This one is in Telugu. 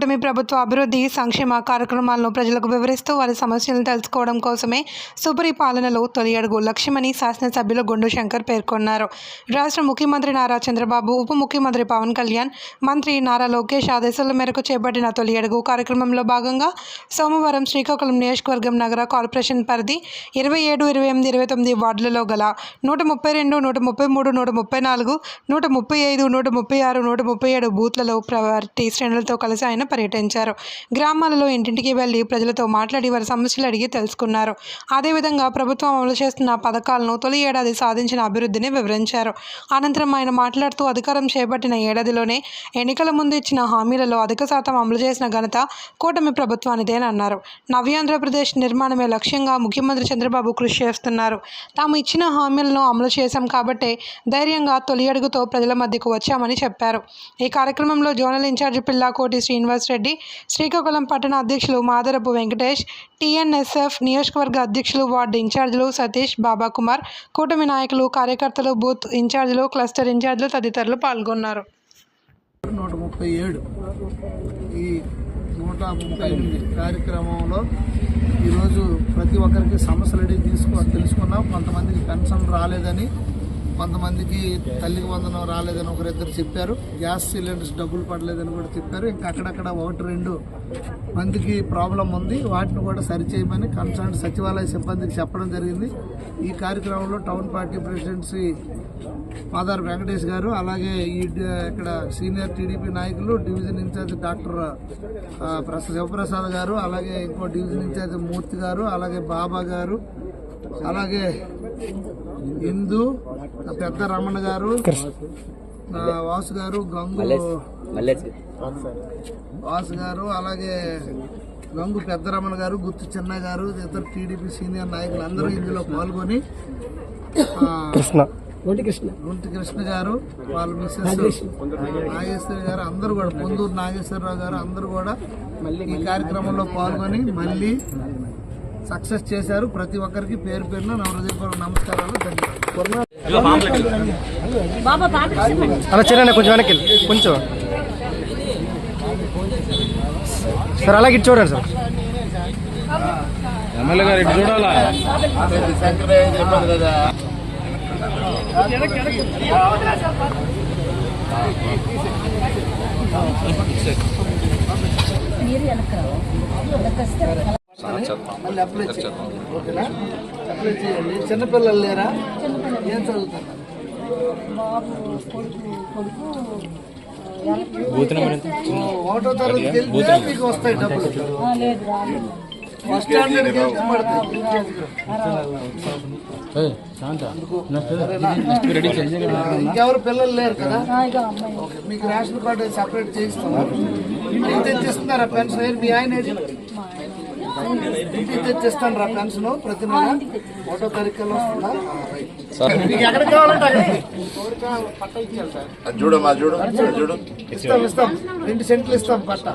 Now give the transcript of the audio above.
కూటమి ప్రభుత్వ అభివృద్ధి సంక్షేమ కార్యక్రమాలను ప్రజలకు వివరిస్తూ వారి సమస్యలను తెలుసుకోవడం కోసమే సుపరిపాలనలో తొలి అడుగు లక్ష్యమని శాసనసభ్యులు గుండు శంకర్ పేర్కొన్నారు. రాష్ట్ర ముఖ్యమంత్రి నారా చంద్రబాబు ఉప ముఖ్యమంత్రి పవన్ కళ్యాణ్ మంత్రి నారా లోకేష్ ఆదేశాల మేరకు చేపట్టిన తొలి అడుగు కార్యక్రమంలో భాగంగా సోమవారం శ్రీకాకుళం నియోజకవర్గం నగర కార్పొరేషన్ పరిధి ఇరవై ఏడు ఇరవై ఎనిమిది ఇరవై తొమ్మిది వార్డులలో గల నూట ముప్పై రెండు నూట ముప్పై మూడు నూట ముప్పై నాలుగు నూట ముప్పై ఐదు నూట ముప్పై ఆరు నూట ముప్పై ఏడు బూత్లలో ప్రవర్తి శ్రేణులతో కలిసి ఆయన పర్యటించారు. గ్రామాలలో ఇంటింటికి వెళ్ళి ప్రజలతో మాట్లాడి వారి సమస్యలు అడిగి తెలుసుకున్నారు. అదేవిధంగా ప్రభుత్వం అమలు చేస్తున్న పథకాలను తొలి ఏడాది సాధించిన అభివృద్ధిని వివరించారు. అనంతరం ఆయన మాట్లాడుతూ అధికారం చేపట్టిన ఏడాదిలోనే ఎన్నికల ముందు ఇచ్చిన హామీలలో అధిక శాతం అమలు చేసిన ఘనత కూటమి ప్రభుత్వానిదేనన్నారు నవ్యాంధ్రప్రదేశ్ నిర్మాణమే లక్ష్యంగా ముఖ్యమంత్రి చంద్రబాబు కృషి చేస్తున్నారు. తాము ఇచ్చిన హామీలను అమలు చేశాం కాబట్టే ధైర్యంగా తొలి అడుగుతో ప్రజల మధ్యకు వచ్చామని చెప్పారు. ఈ కార్యక్రమంలో zonal in charge Pillakoti Srinivas Reddy Srikakulam పట్టణ అధ్యక్షులు మాదరపు వెంకటేష్ టీఎన్ఎస్ఎఫ్ నియోజకవర్గ అధ్యక్షులు వార్డు ఇన్ఛార్జీలు సతీష్ బాబాకుమార్ కూటమి నాయకులు కార్యకర్తలు బూత్ ఇన్ఛార్జీలు క్లస్టర్ ఇన్ఛార్జీలు తదితరులు పాల్గొన్నారు. నూట ముప్పై ఏడు. ఈ నూట ముప్పై ఎనిమిది కార్యక్రమంలో ఈరోజు ప్రతి ఒక్కరికి సమస్యలు అడిగి తీసుకో తెలుసుకున్నాం. కొంతమందికి పెన్షన్ రాలేదని కొంతమందికి తల్లికి వందనం రాలేదని ఒకరిద్దరు చెప్పారు. గ్యాస్ సిలిండర్స్ డబ్బులు పడలేదని కూడా చెప్పారు. ఇంకా అక్కడక్కడ ఒకటి రెండు మందికి ప్రాబ్లం ఉంది. వాటిని కూడా సరిచేయమని కన్సర్న్ సచివాలయ సిబ్బందికి చెప్పడం జరిగింది. ఈ కార్యక్రమంలో town party presidency Madar Venkatesh garu అలాగే ఈ ఇక్కడ సీనియర్ టీడీపీ నాయకులు డివిజన్ ఇన్ఛార్జ్ డాక్టర్ ప్రస- శివప్రసాద్ గారు అలాగే ఇంకో డివిజన్ ఇన్ఛార్జ్ మూర్తి గారు అలాగే బాబా గారు అలాగే ఇందు పెద్ద రమణ గారు వాసు గారు గంగు వాసు గారు అలాగే గంగు పెద్దరమణ గారు గుత్తు చిన్న గారు ఇతర టీడీపీ సీనియర్ నాయకులు అందరూ ఇందులో పాల్గొని కృష్ణ. గుంటి కృష్ణ. గారు వాళ్ళ మిస్సెస్ నాగేశ్వరి. గారు అందరూ కూడా పొందూరు నాగేశ్వరరావు గారు అందరూ కూడా ఈ కార్యక్రమంలో పాల్గొని మళ్ళీ సక్సెస్ చేశారు ప్రతి ఒక్కరికి పేరు పేరున నా హృదయపూర్వక నమస్కారాలు ధన్యవాదాలు. అలా చిన్న కొంచెం వెనక్కి. కొంచెం. సార్ అలాగే ఇటు చూడండి సార్. ఎమ్మెల్యే గారు ఇటు చూడాలా? మళ్ళీ అప్లై చేయండి ఓకేనా? అప్లై చేయండి. చిన్నపిల్లలు లేరా? ఏం చదువుతారు? ఒకటో తరగతికి వెళ్తే మీకు వస్తాయి డబ్బులు. ఫస్ట్ ఇంకెవరు పిల్లలు లేరు కదా? ఓకే మీకు రేషన్ కార్డు సపరేట్ చేయిస్తాము ఇంటికి తెచ్చిస్తున్నారా పెన్షన్? మీ ఆయన ఇంటికి తెచ్చిస్తాను రా పెన్షన్ ప్రతి నెల ఒకటో తారీఖు వస్తుందా? మీకు ఎక్కడికి కావాలంటే అక్కడికి. పట్ట ఇచ్చేయాలి సార్ చూడు మా చూడు. చూడు ఇస్తాం ఇస్తాం. రెండు సెంట్లు ఇస్తాం పట్ట.